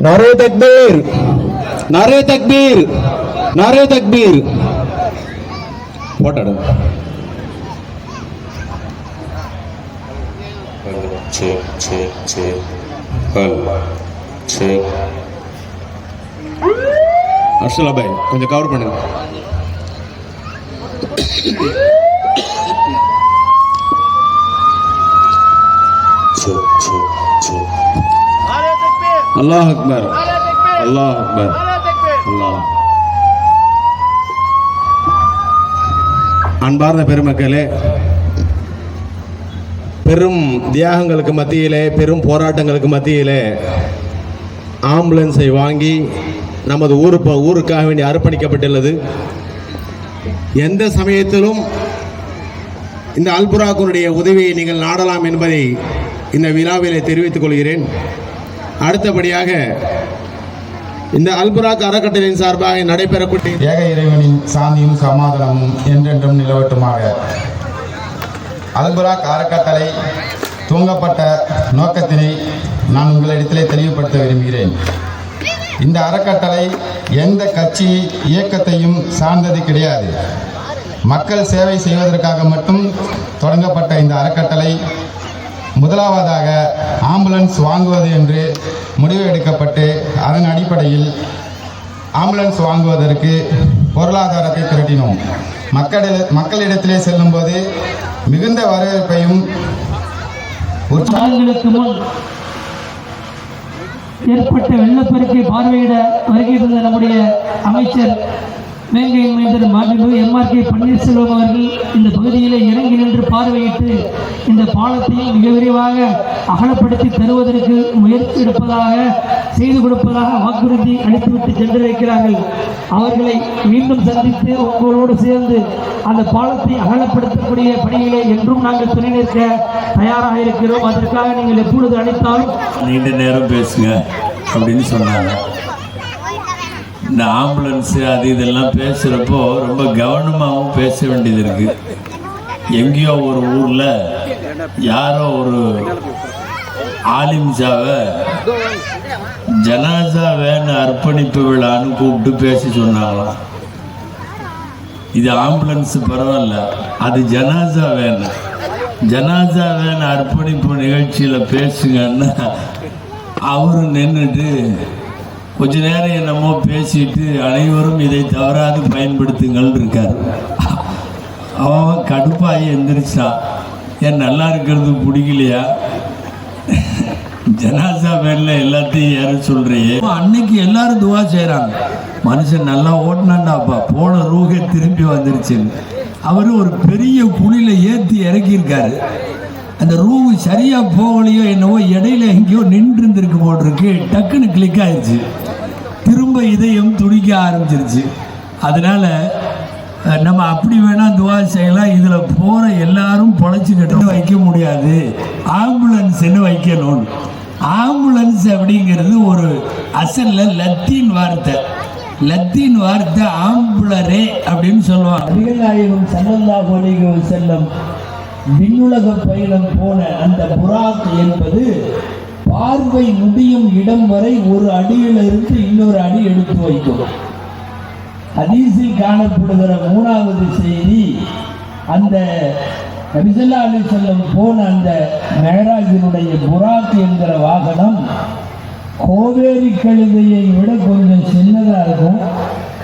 নারে তাকবীর নারে তাকবীর নারে তাকবীর போட்டாடு அர்ஷலா பாய் கொஞ்சம் கவர் பண்ணுங்க சரி சரி சரி அல்லாஹ் அக்பர். அல்லாஹ் அக்பர். அல்லாஹ். அன்பார்ந்த பெருமக்களே பெரும் தியாகங்களுக்கு மத்தியிலே பெரும் போராட்டங்களுக்கு மத்தியிலே ஆம்புலன்ஸை வாங்கி நமது ஊரு ஊருக்காக வேண்டி அர்ப்பணிக்கப்பட்டுள்ளது. எந்த சமயத்திலும் இந்த அல்புராக்குனுடைய உதவியை நீங்கள் நாடலாம் என்பதை இந்த விழாவிலே தெரிவித்துக் கொள்கிறேன். அடுத்தபடியாக இந்த அல்புராக் அறக்கட்டளையின் சார்பாக நடைபெறக்கூடிய ஏக இறைவனின் சாந்தியும் சமாதானமும் என்றென்றும் நிலவட்டுமாக. அல்புராக் அறக்கட்டளை துவங்கப்பட்ட நோக்கத்தினை நான் உங்களிடத்திலே தெளிவுபடுத்த விரும்புகிறேன். இந்த அறக்கட்டளை எந்த கட்சி இயக்கத்தையும் சார்ந்தது கிடையாது. மக்கள் சேவை செய்வதற்காக மட்டும் தொடங்கப்பட்ட இந்த அறக்கட்டளை முதலாவதாக ஆம்புலன்ஸ் வாங்குவது என்று முடிவு எடுக்கப்பட்டு அதன் அடிப்படையில் ஆம்புலன்ஸ் வாங்குவதற்கு பொருளாதாரத்தை திரட்டினோம். மக்களிட மக்களிடத்திலே செல்லும்போது மிகுந்த வரவேற்பையும் முன் ஏற்பட்ட வெள்ளப்பெருக்கை பார்வையிட வருகை நம்முடைய அமைச்சர் வேங்கை மைந்தர் மாண்புமிகு எம்ஆர்கே பன்னீர்செல்வம் அவர்கள் இந்த பகுதியிலே இறங்கி நின்று பார்வையிட்டு இந்த பாலத்தையும் மிக விரைவாக அகலப்படுத்தி தருவதற்கு முயற்சி எடுப்பதாக செய்து கொடுப்பதாக வாக்குறுதி அளித்துவிட்டு சென்றிருக்கிறார்கள். அவர்களை மீண்டும் சந்தித்து உங்களோடு சேர்ந்து அந்த பாலத்தை அகலப்படுத்தக்கூடிய பணியிலே என்றும் நாங்கள் துணை நிற்க தயாராக இருக்கிறோம். அதற்காக நீங்கள் எப்பொழுது அழைத்தாலும் நீண்ட நேரம் பேசுங்க அப்படின்னு சொன்னாங்க. இந்த ஆம்புலன்ஸு அது இதெல்லாம் பேசுகிறப்போ ரொம்ப கவனமாகவும் பேச வேண்டியது இருக்கு. எங்கேயோ ஒரு ஊரில் யாரோ ஒரு ஆலிம்சாவை ஜனாசா வேன் அர்ப்பணிப்பு விழான்னு கூப்பிட்டு பேச சொன்னாங்களாம். இது ஆம்புலன்ஸ் பரவாயில்ல அது ஜனாசா வேன் ஜனாசா வேன் அர்ப்பணிப்பு நிகழ்ச்சியில் பேசுங்கன்னா அவரு நின்றுட்டு கொஞ்ச நேரம் என்னமோ பேசிட்டு அனைவரும் இதை தவறாது பயன்படுத்துங்கள் இருக்கார். அவன் கடுப்பாகி எந்திரிச்சான் ஏன் நல்லா இருக்கிறது பிடிக்கலையா? ஜனாசா பேரில் எல்லாத்தையும் ஏற சொல்றியே. அன்னைக்கு எல்லாரும் துவா செய்கிறாங்க மனுஷன் நல்லா ஓட்டினாண்டாப்பா போன ரூகே திரும்பி வந்துருச்சுன்னு. அவர் ஒரு பெரிய குழியில் ஏற்றி இறக்கியிருக்காரு. அந்த ரூவு சரியாக போகலையோ என்னவோ இடையில எங்கேயோ நின்று இருந்திருக்கு போட்டிருக்கு டக்குன்னு கிளிக் ஆயிடுச்சு. திரும்ப இதயம் துடிக்க ஆரம்பிச்சிருச்சு. அதனால் நம்ம அப்படி வேணால் துவா செய்யலாம். இதில் போகிற எல்லாரும் பொழைச்சிக்கிட்டு வைக்க முடியாது. ஆம்புலன்ஸ்ன்னு வைக்கணும்? ஆம்புலன்ஸ் அப்படிங்கிறது ஒரு அசல்ல லத்தீன் வார்த்தை. லத்தீன் வார்த்தை ஆம்புலரே அப்படின்னு சொல்லுவாங்க. நபிகள்நாயகம் சல்லல்லா அலைஹி செல்லம் விண்ணுலக பயணம் போன அந்த புராக் என்பது பார்வை முடியும் இடம் வரை ஒரு அடியிலிருந்து இன்னொரு அடி எடுத்து வைக்கும். ஹதீஸில் காணப்படுகிற மூணாவது செய்தி அந்த நபிசல்லா அலி செல்லம் போன அந்த மெஹராஜினுடைய புராக் என்கிற வாகனம் கோவேரி கழுதையை விட கொஞ்சம் சின்னதாக இருக்கும்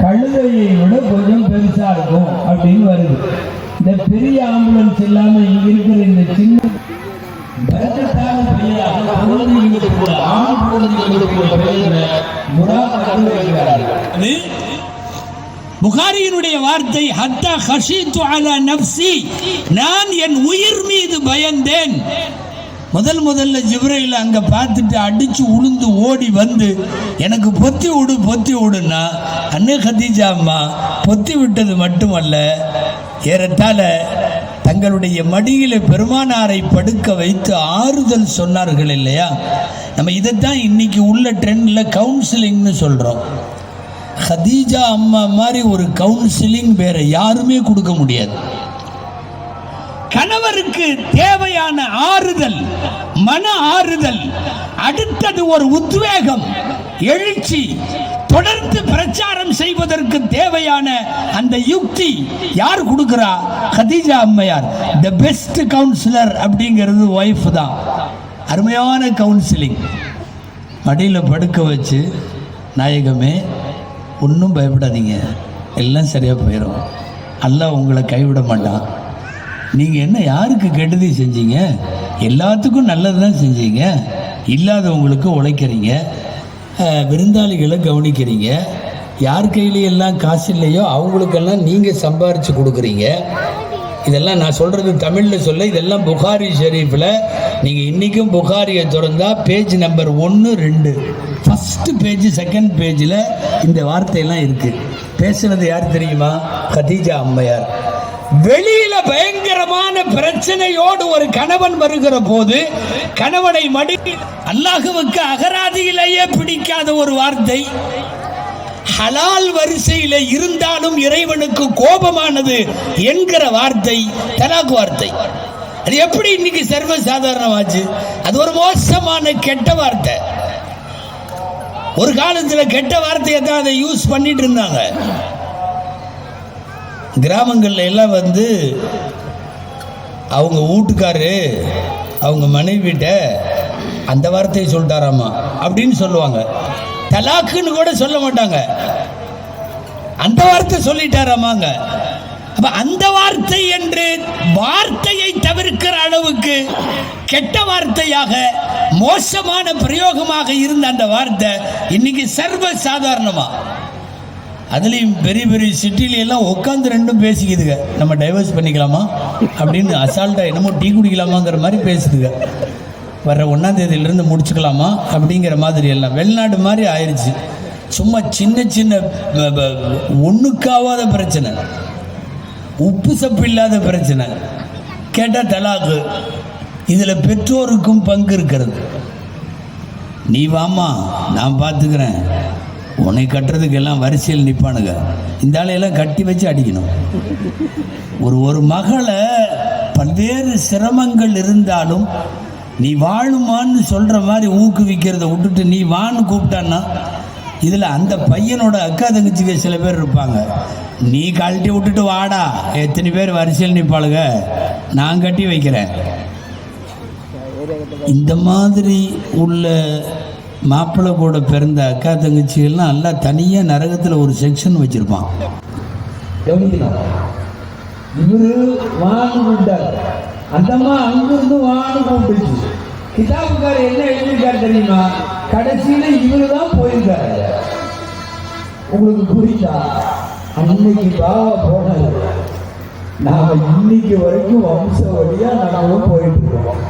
கழுதையை விட கொஞ்சம் பெருசாக இருக்கும் அப்படின்னு வருது. இந்த பெரிய ஆம்புலன்ஸ் இல்லாமல் இங்கே இருக்கிற இந்த சின்ன பரக்கத்தான பெயராக குழந்தைகளுக்கு கூட ஆண் குழந்தைகளுக்கு கூட புகாரியினுடைய வார்த்தை ஹத்தா ஹஷீத்து அலா நப்சி நான் என் உயிர் மீது பயந்தேன். முதல் முதல்ல ஜிப்ரையில் அங்க பார்த்துட்டு அடிச்சு உளுந்து ஓடி வந்து எனக்கு பொத்தி விடு பொத்தி விடுன்னா அண்ணே ஹதீஜா அம்மா பொத்தி விட்டது மட்டுமல்ல ஏறத்தாழ தங்களுடைய மடியில பெருமானாரை படுக்க வைத்து ஆறுதல் சொன்னார்கள் இல்லையா? நம்ம இதைத்தான் இன்னைக்கு உள்ள ட்ரெண்டில் கவுன்சிலிங்னு சொல்கிறோம் ஹதீஜா அம்மா மாதிரி ஒரு கவுன்சிலிங் வேற யாருமே கொடுக்க முடியாது. கணவருக்கு தேவையான ஆறுதல் மன ஆறுதல் அடுத்தது ஒரு உத்வேகம் எழுச்சி தொடர்ந்து பிரச்சாரம் செய்வதற்கு தேவையான அந்த யுக்தி யார் கொடுக்கிறா? கதீஜா அம்மையார். த பெஸ்ட் கவுன்சிலர் அப்படிங்கிறது ஒய்ஃப் தான். அருமையான கவுன்சிலிங் மடியில் படுக்க வச்சு நாயகமே ஒன்றும் பயப்படாதீங்க. எல்லாம் சரியாக போயிடும் அல்ல உங்களை கைவிட மாட்டான். நீங்கள் என்ன யாருக்கு கெடுதி செஞ்சீங்க? எல்லாத்துக்கும் நல்லது தான் செஞ்சீங்க. இல்லாதவங்களுக்கு உழைக்கிறீங்க. விருந்தாளிகளை கவனிக்கிறீங்க. யார் கையிலையெல்லாம் காசு இல்லையோ அவங்களுக்கெல்லாம் நீங்கள் சம்பாரித்து கொடுக்குறீங்க. இதெல்லாம் நான் சொல்கிறது தமிழில் சொல்ல இதெல்லாம் புகாரி ஷெரீஃபில். நீங்கள் இன்றைக்கும் புகாரியை திறந்தா பேஜ் நம்பர் ஒன்று ரெண்டு. ஃபஸ்ட்டு பேஜ் செகண்ட் பேஜில் இந்த வார்த்தையெல்லாம் இருக்குது பேசுனது யார் தெரியுமா? கதீஜா அம்மையார். வெளியில பயங்கரமான பிரச்சனையோடு ஒரு கணவன் வருகிற போது கணவனை மடி அல்லாஹுவுக்கு அகராதியிலேயே பிடிக்காத ஒரு வார்த்தை. ஹலால் வரிசையில இருந்தாலும் இறைவனுக்கு கோபமானது என்கிற வார்த்தை தலாக் வார்த்தை. அது எப்படி இன்னைக்கு சர்வ சாதாரணமாச்சு அது ஒரு மோசமான கெட்ட வார்த்தை. ஒரு காலத்துல கெட்ட வார்த்தையை தான் அதை யூஸ் பண்ணிட்டு இருந்தாங்க. கிராமங்களில் எல்லாம் வந்து அவங்க வீட்டுக்காரு அவங்க மனைவிட்ட அந்த வார்த்தையை சொல்லிட்டாராமா? அப்படின்னு சொல்லுவாங்க. தலாக்குன்னு கூட சொல்ல மாட்டாங்க. அந்த வார்த்தை சொல்லிட்டாராமாங்க. அப்ப அந்த வார்த்தை என்று வார்த்தையை தவிர்க்கிற அளவுக்கு கெட்ட வார்த்தையாக மோசமான பிரயோகமாக இருந்த அந்த வார்த்தை இன்னைக்கு சர்வ சாதாரணமா அதுலேயும் பெரிய பெரிய சிட்டிலையெல்லாம் உட்காந்து ரெண்டும் பேசிக்குதுங்க. நம்ம டைவர்ஸ் பண்ணிக்கலாமா? அப்படின்னு அசால்ட்டாக என்னமோ டீ குடிக்கலாமாங்கிற மாதிரி பேசுதுங்க. வர்ற ஒன்றாந்தேதியிலேருந்து முடிச்சுக்கலாமா? அப்படிங்கிற மாதிரி எல்லாம். வெளிநாடு மாதிரி ஆயிடுச்சு சும்மா சின்ன சின்ன ஒன்றுக்காவாத பிரச்சனை. உப்பு சப்பு இல்லாத பிரச்சனை. கேட்டால் தலாக்கு. இதில் பெற்றோருக்கும் பங்கு இருக்கிறது. நீ வாமா நான் பார்த்துக்கிறேன் உன்னை கட்டுறதுக்கு எல்லாம் வரிசையில் நிற்பானுங்க இந்த ஆளையெல்லாம் கட்டி வச்சு அடிக்கணும். ஒரு ஒரு மகளை பல்வேறு சிரமங்கள் இருந்தாலும் நீ வாழுமான்னு சொல்கிற மாதிரி ஊக்குவிக்கிறத விட்டுட்டு நீ வான்னு கூப்பிட்டான்னா இதில் அந்த பையனோட அக்கா தங்கச்சிக்கு சில பேர் இருப்பாங்க. நீ கழட்டி விட்டுட்டு வாடா. எத்தனை பேர் வரிசையில் நிற்பாளுங்க நான் கட்டி வைக்கிறேன். இந்த மாதிரி உள்ள மாப்பிள்ளை கூட பிறந்த அக்கா தங்கச்சிகள்லாம் எல்லாம் தனியாக நரகத்தில் ஒரு செக்ஷன் வச்சுருப்பான் கவனிக்கணும் இவரு வான்னு கூப்பிட்டார் அந்தம்மா அங்கிருந்து வான்னு கூப்பிட்டுச்சு. கிதாபுக்கார் என்ன எழுதியிருக்காரு தெரியுமா? கடைசியில இவரு தான் போயிருக்காரு. உங்களுக்கு புரியுதா? அன்னைக்கு பாவா போனது நாம இன்னைக்கு வரைக்கும் வம்ச வழியா நடந்து போயிட்டு இருக்கோம்.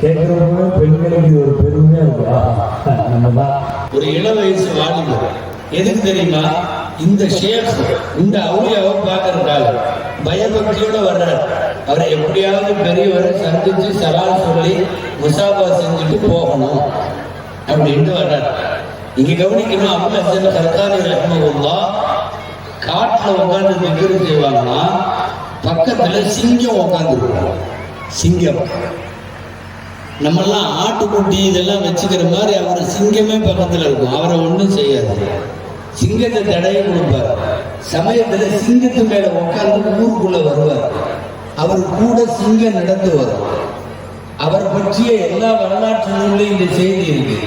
கேட்கிறவங்க பெண்களுக்கு ஒரு பெருமையா இருக்கா நம்ம ஒரு இள வயசு வாலிபர் எதுக்கு தெரியுமா? இந்த ஷேக் இந்த அவுளியாவை பார்க்கறதுக்காக. பயபக்தியோட வர்றார். அவரை எப்படியாவது பெரியவரை சந்திச்சு சலால் சொல்லி முசாபா செஞ்சுட்டு போகணும் அப்படின்ட்டு வர்றார். இங்க கவனிக்கணும் அப்பா சென்ன சர்க்காரி ரஹ்மகுல்லா காட்டுல உட்கார்ந்து நிக்கிறது செய்வாங்கன்னா பக்கத்துல சிங்கம் உட்கார்ந்து சிங்கம். நம்மெல்லாம் ஆட்டுக்குட்டி இதெல்லாம் வச்சுக்கிற மாதிரி அவர் சிங்கமே பக்கத்தில் இருக்கும். அவரை ஒன்றும் செய்யாது. சிங்கத்தை தடையை கொடுப்பார். சமயத்தில் சிங்கத்து மேலே உட்கார்ந்து ஊருக்குள்ள வருவார். அவர் கூட சிங்கம் நடந்து வரும் அவர் பற்றிய எல்லா வரலாற்று நூல்லையும் இந்த செய்தி இருக்கு.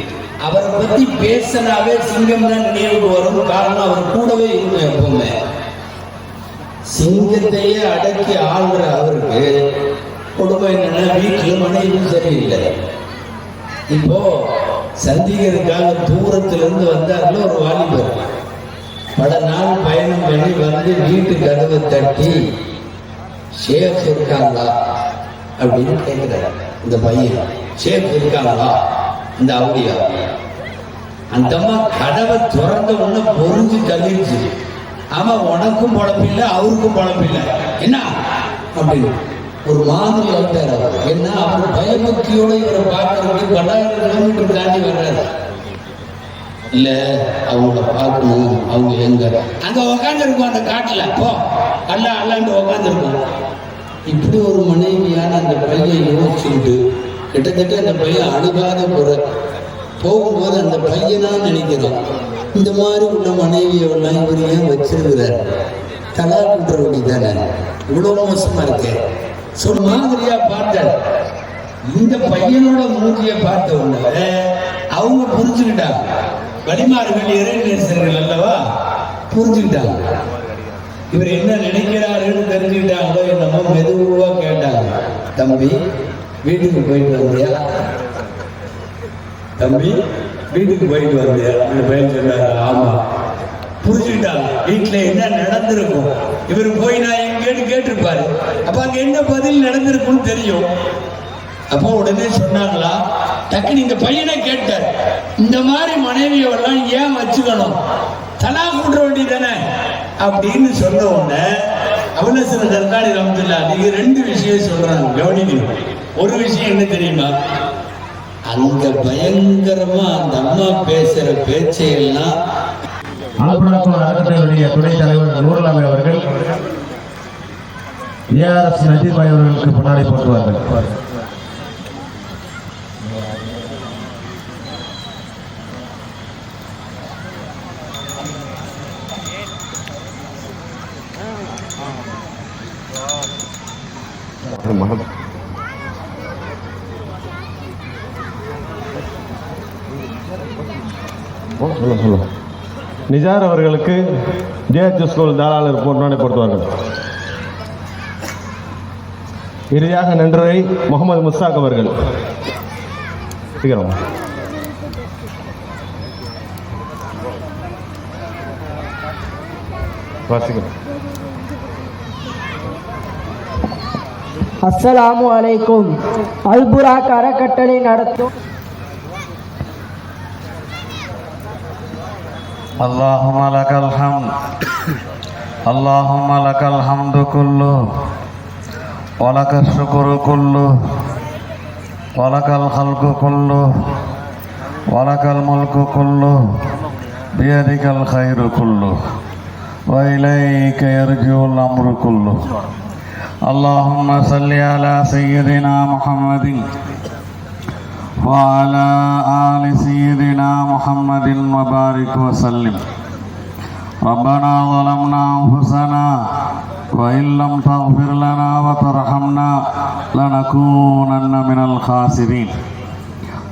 அவரை பத்தி பேசினாவே சிங்கம் தான் நினைவுக்கு வரும். காரணம் அவர் கூடவே இருக்கும் எப்பவுமே. சிங்கத்தையே அடக்கி ஆள்ற அவருக்கு கொடுமை என்னன்னா வீட்டில் மனைவியும் சரியில்லை இப்போ சந்திக்கிறதுக்காக தூரத்திலிருந்து வந்தார்ல ஒரு வாலிபர். பல நாள் பயணம் பண்ணி வந்து வீட்டு கதவை தட்டி ஷேக் இருக்காங்களா? அப்படின்னு கேட்கிறார். இந்த பையன் ஷேஃப் இருக்காங்களா? இந்த அவுடியா அந்த அம்மா கதவை திறந்த உடனே பொறிஞ்சு தள்ளிடுச்சு. ஆமா உனக்கும் பொழப்பில்லை அவருக்கும் பொழப்பில்லை என்ன? அப்படின்னு. ஒரு மாதிரி அவர். என்ன அவர் பயபக்தியோட இவரை பார்க்கறதுக்கு பல்லாயிரம் கிலோமீட்டர் தாண்டி வர்றாரு. இல்ல அவங்கள பார்க்கணும் அவங்க எங்க அங்க உக்காந்துருக்கும் அந்த காட்டுல. போ அல்ல அல்லாண்டு உக்காந்துருக்கும். இப்படி ஒரு மனைவியான அந்த பையன் யோசிச்சுட்டு கிட்டத்தட்ட அந்த பையன் அழுகாத குறை. போகும்போது அந்த பையனா நினைக்கிறோம் இந்த மாதிரி உள்ள மனைவியெல்லாம் இவர் ஏன் வச்சிருக்கிறார்? தலா குன்ற தானே. இவ்வளோ மோசமா இருக்கேன் சொல் மாதிரியா பார்த்தேன். இந்த பையனோட மூஞ்சியை பார்த்த உடனே அவங்க புரிஞ்சுக்கிட்டாங்க. வழிமாறுகள் இறைநேசர்கள் அல்லவா? புரிஞ்சுக்கிட்டாங்க. இவர் என்ன நினைக்கிறாருன்னு தெரிஞ்சுக்கிட்டாங்களோ என்னமோ மெதுவா கேட்டாங்க. தம்பி வீட்டுக்கு போயிட்டு வந்தியா? தம்பி வீட்டுக்கு போயிட்டு வந்தியா? அந்த பையன் சொன்னார். ஆமா. புரிஞ்சுக்கிட்டாங்க. வீட்டுல என்ன நடந்திருக்கும் இவர் போய் நான் எங்கேன்னு கேட்டிருப்பாரு. அப்ப அங்க என்ன பதில் நடந்திருக்கும்னு தெரியும். அப்போ உடனே சொன்னாங்களா டக்குனு இந்த பையனை கேட்டார். இந்த மாதிரி மனைவியெல்லாம் ஏன் வச்சுக்கணும்? தலா கூட்ட வேண்டியதானே அப்படின்னு சொன்ன உடனே அபுலசன தர்காடி ரமத்துல்லா நீங்க ரெண்டு விஷயம் சொல்றாங்க. கவனிக்கணும் ஒரு விஷயம் என்ன தெரியுமா? அங்க பயங்கரமா அந்த அம்மா பேசுற பேச்சையெல்லாம் அனுப்புணத்துவ அறக்கட்டளையுடைய துணைத் தலைவர் நூறுலாமை அவர்கள் ஏஆர்எஸ் நஜீர் பாய் அவர்களுக்கு முன்னாடி போட்டுவார்கள். நிஜார் அவர்களுக்கு ஜேஹெச் ஸ்கூல் தாராளர் முன்னாடி பொறுத்துவார்கள் இறுதியாக நன்றுரை முகமது முஸ்தாக் அவர்கள். சீக்கிரம். அஸ்ஸலாமு அலைக்கும். அல்புரா அறக்கட்டளை நடத்தும். اللهم لك الحمد اللهم لك الحمد كله ولك الشكر كله ولك الخلق كله ولك الملك كله بيدك الخير كله وإليك يرجع الأمر كله اللهم صل على سيدنا محمد وعلى آل سيدنا محمد وبارك وسلم. ربنا ظلمنا أنفسنا وإن لم تغفر لنا وترحمنا لنكونن من الخاسرين.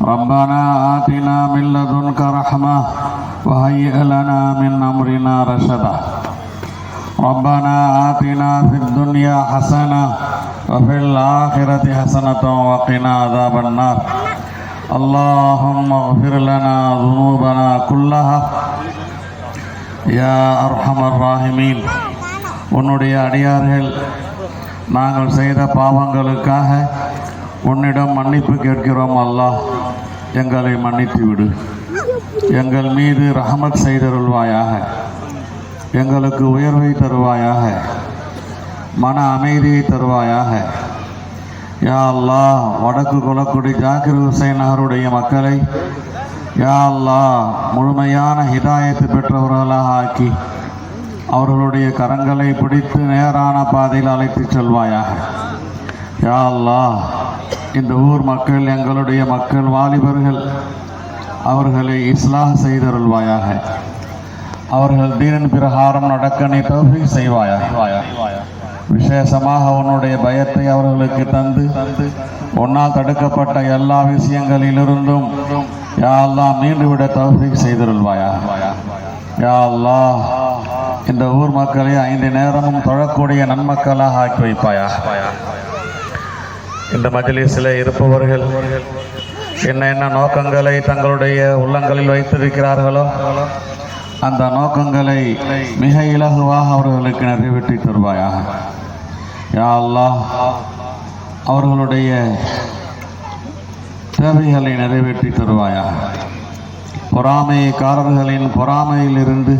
ربنا آتنا من لدنك رحمة وهيئ لنا من أمرنا رشدا. ربنا آتنا في الدنيا حسنة وفي الآخرة حسنة وقنا عذاب النار. اللهم اغفر لنا ذنوبنا كلها யா அர்ஹமர் ராஹிமீன் உன்னுடைய அடியார்கள் நாங்கள் செய்த பாவங்களுக்காக உன்னிடம் மன்னிப்பு கேட்கிறோம் அல்லாஹ் எங்களை மன்னித்து விடு எங்கள் மீது ரஹமத் செய்தருள்வாயாக எங்களுக்கு உயர்வை தருவாயாக மன அமைதியை தருவாயாக யா அல்லாஹ் வடக்கு குலக்குடி ஜாக்கிர் ஹுசைன் நகருடைய மக்களை யா அல்லாஹ் முழுமையான ஹிதாயத்து பெற்றவர்களாக ஆக்கி அவர்களுடைய கரங்களை பிடித்து நேரான பாதையில் அழைத்துச் செல்வாயாக. யா அல்லாஹ் இந்த ஊர் மக்கள் எங்களுடைய மக்கள் வாலிபர்கள் அவர்களை இஸ்லாஹ் செய்தருள்வாயாக. அவர்கள் தீனின் பிரகாரம் நடக்க நீ தௌஃபி செய்வாயாக. விசேஷமாக உன்னுடைய பயத்தை அவர்களுக்கு தந்து உன்னால் தடுக்கப்பட்ட எல்லா விஷயங்களிலிருந்தும் யாரெல்லாம் மீண்டுவிட தகுதி செய்திருள்வாயா? யா இந்த ஊர் மக்களை ஐந்து நேரமும் தொழக்கூடிய நன்மக்களாக ஆக்கி வைப்பாயா? இந்த மஜிலிஸில் இருப்பவர்கள் என்ன என்ன நோக்கங்களை தங்களுடைய உள்ளங்களில் வைத்திருக்கிறார்களோ அந்த நோக்கங்களை மிக இலகுவாக அவர்களுக்கு நிறைவேற்றி தருவாயாக. யா அல்லாஹ் அவர்களுடைய தேவைகளை நிறைவேற்றி தருவாயாக. பொறாமைக்காரர்களின் பொறாமையிலிருந்து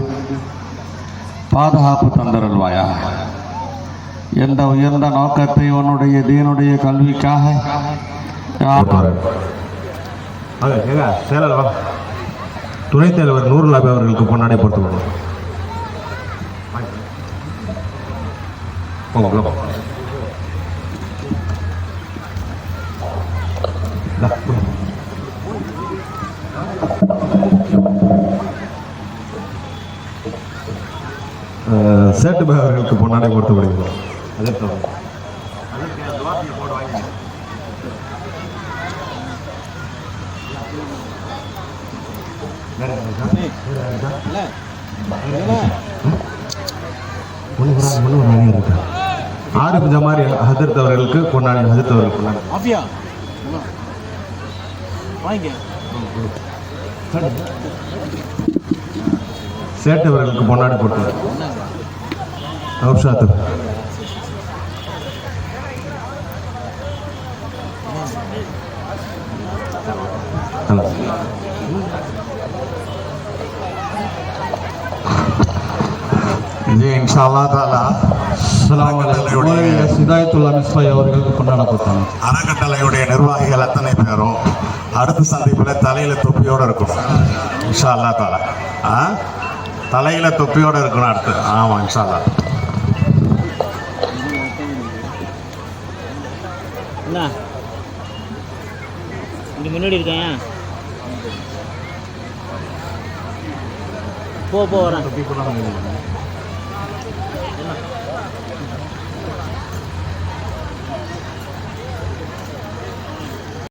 பாதுகாப்பு தந்தருள்வாயாக. எந்த உயர்ந்த நோக்கத்தை உன்னுடைய தீனுடைய கல்விக்காக? துணைத் தலைவர் நூறு லாபி அவர்களுக்கு பொன்னாடை பொறுத்து சேட்டுபாய் அவர்களுக்கு பொன்னாடை பொறுத்து விடுகிறோம் அதே ஆரிஃப் ஜமாரி ஹசரத் அவர்களுக்கு பொன்னாடை ஹசரத் அவர்கள் பொன்னாடை சேட்டு அவர்களுக்கு பொன்னாடை போட்டு. நௌஷாத் ஹலோ. இது இன்ஷால்லா தாலா சிதாயத்துல்லா மிஸ்பாய் அவர்களுக்கு கொண்டாடப்பட்டாங்க அறக்கட்டளையுடைய நிர்வாகிகள் அத்தனை பேரும் அடுத்த சந்திப்பில் தலையில தொப்பியோட இருக்கணும். இன்ஷா அல்லா தாலா ஆ? தலையில தொப்பியோட இருக்கணும் அடுத்து. ஆமாம் இன்ஷா அல்லா முன்னாடி இருக்கேன். போ போ வரேன்.